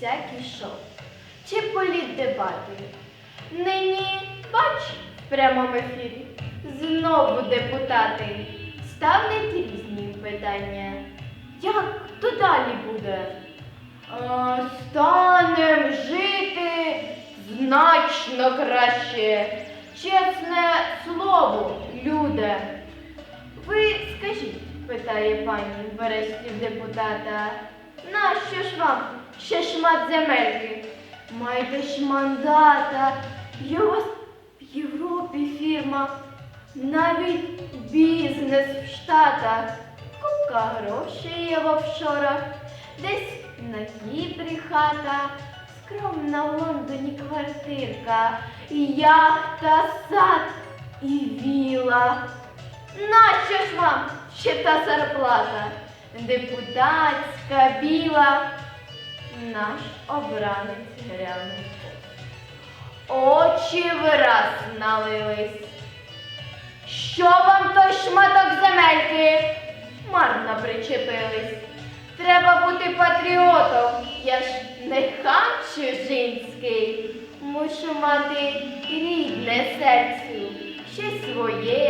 Всякі шоу. Чи політдебати. Нині, бач, в прямому ефірі. Знову депутати ставлять різні питання. Як то далі буде? А, станем жити значно краще. Чесне слово, люди. Ви скажіть, питає пані Берестів депутата, нащо ж вам ще шмат земельки? Маєте ж мандата, є вас в Європі фірма, навіть бізнес в Штатах, купка грошей є в офшорах, десь на Кіпрі хата, скромна в Лондоні квартирка, яхта, сад і віла. Нащо ж вам ще та зарплата? Депутатська біла. Наш обранець глянув. Очі враз налились. Що вам той шматок земельки? Марно причепились. Треба бути патріотом. Я ж не хан чужинський. Мушу мати рідне серцю, ще своє.